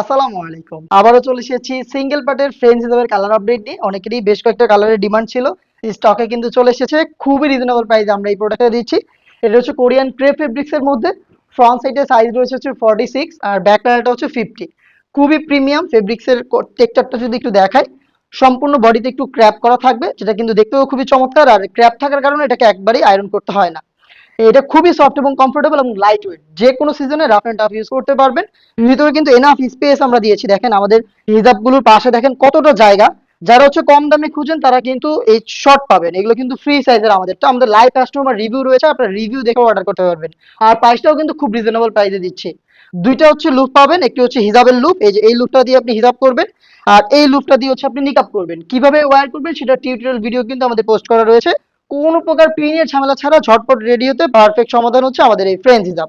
আসসালামু আলাইকুম। আবারও চলে এসেছি সিঙ্গেল পার্টের ফ্রেন্স হিসাবের কালার আপডেট নিয়ে। অনেকেরই বেশ কয়েকটা কালারের ডিমান্ড ছিল। স্টকে কিন্তু চলে এসেছে। খুবই রিজনেবল প্রাইসে আমরা এই প্রোডাক্টটা দিচ্ছি। এটা হচ্ছে কোরিয়ান ক্রে ফেব্রিক্স এর মধ্যে। ফ্রন্ট সাইডে সাইজ রয়েছে হচ্ছে ফর্টি সিক্স আর ব্যাক কালারটা হচ্ছে ফিফটি খুবই প্রিমিয়াম ফেব্রিক্স এর টেক্সচারটা যদি একটু দেখায় সম্পূর্ণ বডিতে একটু ক্র্যাপ করা থাকবে, যেটা কিন্তু দেখতেও খুবই চমৎকার। আর ক্র্যাপ থাকার কারণে এটাকে একবারই আয়রন করতে হয় না। এটা খুবই সফট এবং কমফোর্টেবল এবং লাইট ওয়েট যে কোনো সিজনে রাফ এন্ড টাফ ইউজ করতে পারবেন। ভিতরে কিন্তু এনাফ স্পেস আমরা দিয়েছি। দেখেন আমাদের হিজাবগুলোর পাশে দেখেন কতটা জায়গা। যারা হচ্ছে কম দামে খুঁজেন, তারা কিন্তু এই শর্ট পাবেন। এগুলো কিন্তু ফ্রি সাইজের আমাদেরটা আমাদের। লাইভ কাস্টমার রিভিউ রয়েছে, আপনারা রিভিউ দেখে অর্ডার করতে পারবেন। আর প্রাইসটাও কিন্তু খুব রিজনেবল প্রাইসে দিচ্ছে। দুইটা হচ্ছে লুপ পাবেন, একটি হচ্ছে হিজাবের লুপ এই যে, এই লুপটা দিয়ে আপনি হিজাব করবেন, আর এই লুপটা দিয়ে হচ্ছে আপনি নিকাপ করবেন। কীভাবে ওয়্যার করবেন, সেটা টিউটোরিয়াল ভিডিও কিন্তু আমাদের পোস্ট করা রয়েছে। কোনো প্রকার পিনের ঝামেলা ছাড়া ঝটপট রেডি হতে পারফেক্ট সমাধান হচ্ছে আমাদের এই ফ্রেন্স হিজাব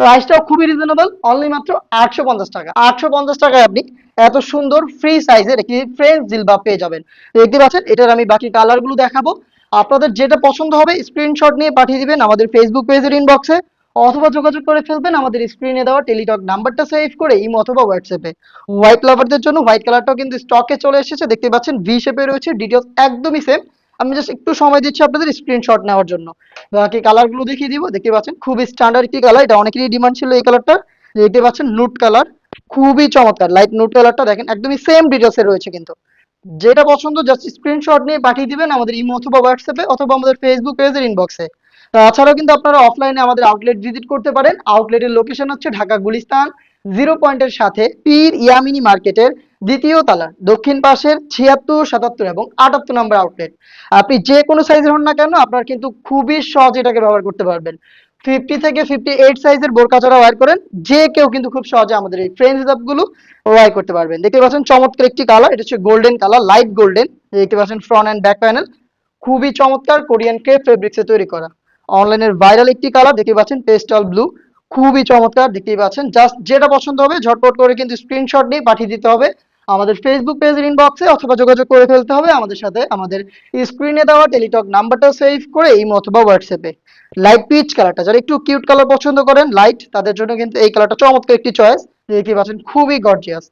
প্রাইসটাও খুবই রিজনেবল অনলি মাত্র আটশো পঞ্চাশ টাকা। আটশো পঞ্চাশ টাকায় আপনি এত সুন্দর ফ্রি সাইজের একটি ফ্রেন্স জিলবাব পেয়ে যাবেন। দেখতে পাচ্ছেন, এটার আমি বাকি কালারগুলো দেখাবো। আপনাদের যেটা পছন্দ হবে স্ক্রিনশট নিয়ে পাঠিয়ে দিবেন আমাদের ফেসবুক পেজের ইনবক্সে অথবা যোগাযোগ করে ফেলবেন আমাদের স্ক্রিনে দেওয়া টেলিটক নাম্বারটা সেভ করে ইমো অথবা হোয়াটসঅ্যাপে হোয়াইট লাভারদের জন্য হোয়াইট কালারটাও কিন্তু স্টকে চলে এসেছে। দেখতে পাচ্ছেন ভি শেপে রয়েছে ডিটেলস একদমই সেম আমি জাস্ট একটু সময় দিচ্ছি আপনাদের স্ক্রিনশট নেওয়ার জন্য। বাকি কালারগুলো দেখিয়ে দিব, দেখতে পাচ্ছেন? খুবই স্ট্যান্ডার্ড একটি কালার এটা অনেকেরই ডিমান্ড ছিল এই কালারটা দেখতে পাচ্ছেন নুট কালার খুবই চমৎকার। লাইট নুট কালারটা দেখেন, একদমই সেম ডিটেলসে রয়েছে কিন্তু। যেটা পছন্দ জাস্ট স্ক্রিনশট নিয়ে পাঠিয়ে দিবেন আমাদের ইমো অথবা হোয়াটসঅ্যাপে অথবা আমাদের ফেসবুক পেজের ইনবক্সে তাছাড়াও কিন্তু আপনারা অফলাইনে আমাদের আউটলেট ভিজিট করতে পারেন। আউটলেটের লোকেশন হচ্ছে ঢাকা গুলিস্তান জিরো পয়েন্টের সাথে পীর ইয়ামিনী মার্কেটের দ্বিতীয় তালা, দক্ষিণ পাশের ছিয়াত্তর, সাতাত্তর এবং আটাত্তর নম্বর আউটলেট আপনি যে কোনো সাইজের হন না কেন, আপনার কিন্তু খুবই সহজে এটাকে ব্যবহার করতে পারবেন। ফিফটি থেকে ফিফটি এইট সাইজের বোরকা যারা ওয়ার করেন, যে কেউ কিন্তু খুব সহজে আমাদের এই ফ্রেন্সগুলো ওয়ার করতে পারবেন। দেখতে পাচ্ছেন চমৎকার একটি কালার এটা হচ্ছে গোল্ডেন কালার লাইট গোল্ডেন দেখতে পাচ্ছেন ফ্রন্ট অ্যান্ড ব্যাক প্যানেল খুবই চমৎকার কোরিয়ান ক্রেপ ফেব্রিক্সে তৈরি করা। অনলাইনের ভাইরাল একটি কালার দেখতে পাচ্ছেন পেস্টাল ব্লু খুবই চমৎকার। দেখতেই পাচ্ছেন জাস্ট যেটা পছন্দ হবে, ঝটপট করে কিন্তু স্ক্রিনশট নিয়ে পাঠিয়ে দিতে হবে। আমাদের ফেসবুক পেজের ইনবক্সে অথবা যোগাযোগ করে ফেলতে হবে। আমাদের সাথে আমাদের স্ক্রিনে দেওয়া টেলিটক নাম্বারটা সেভ করে এই অথবা হোয়াটসঅ্যাপে লাইট পিচ কালারটা যারা একটু কিউট কালার পছন্দ করেন লাইট তাদের জন্য কিন্তু এই কালারটা চমৎকার একটি চয়েস দেখতে পাচ্ছেন, খুবই গর্জিয়াস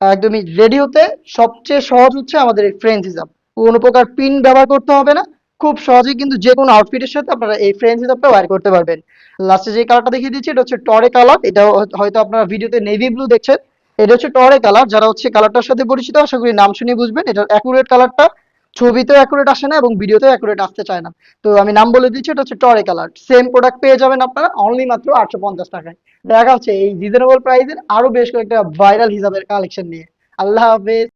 একদমই রেডি হতে সবচেয়ে সহজ হচ্ছে আমাদের এই ফ্রেন্স হিসাব কোনো প্রকার পিন ব্যবহার করতে হবে না। খুব সহজেই কিন্তু যে কোনো আউটফিটের সাথে আপনারা এই ফ্রেন্স হিসাবটা ওয়্যার করতে পারবেন। লাস্টে যে কালারটা দেখিয়ে দিচ্ছি, এটা হচ্ছে টরে কালার এটা হয়তো আপনারা ভিডিওতে নেভি ব্লু দেখছেন। এটা হচ্ছে টরে কালার, যারা হচ্ছে কালারটার সাথে পরিচিত, আশা করি নাম শুনে বুঝবেন, এটার অ্যাকুরেট কালারটা ছবিতেও অ্যাকুরেট আসে না এবং ভিডিওতেও অ্যাকুরেট আসতে চায় না। তো আমি নাম বলে দিচ্ছি, এটা হচ্ছে টরে কালার। সেম প্রোডাক্ট পেয়ে যাবেন আপনারা অনলি মাত্র আটশো পঞ্চাশ টাকায়। দেখা হচ্ছে এই রিজনেবল প্রাইসের আরও বেশ কয়েকটা ভাইরাল হিসাবের কালেকশন নিয়ে। আল্লাহ হাফেজ।